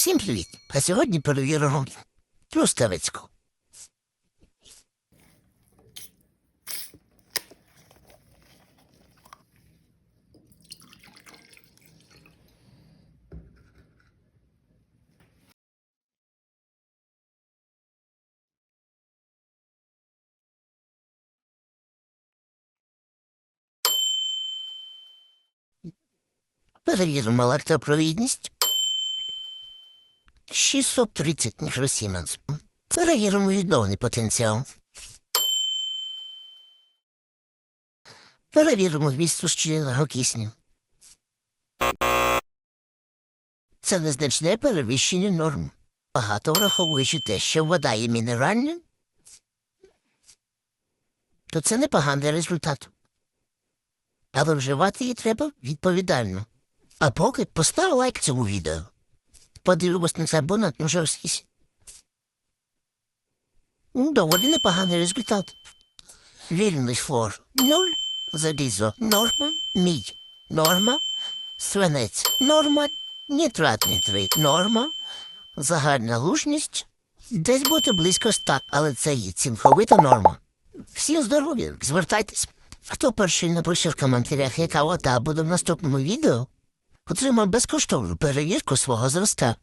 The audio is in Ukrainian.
Всім привіт! А сьогодні перевіримо Трускавецьку. Перевіримо електропровідність. 630 мікросіменс. Перевіримо відновний потенціал. Перевіримо вміст сущільного кисню. Це незначне перевищення норм. Багато враховуючи те, що вода є мінеральною, то це непоганий результат. Але вживати її треба відповідально. А поки постав лайк цьому відео. Подивимось на це абонентну жорсткість. Ну, Доволі непоганий результат. Вільний флор нуль, залізо. Норма, мідь. Норма, свинець. Норма, нітрат. Нітрит. Норма, загальна лужність. Десь бути близько ста, але це є цілковита норма. Всім здоров'я, звертайтесь. Хто перший напише в коментарях, яка вода буде в наступному відео, отримав безкоштовну перевірку свого зразка.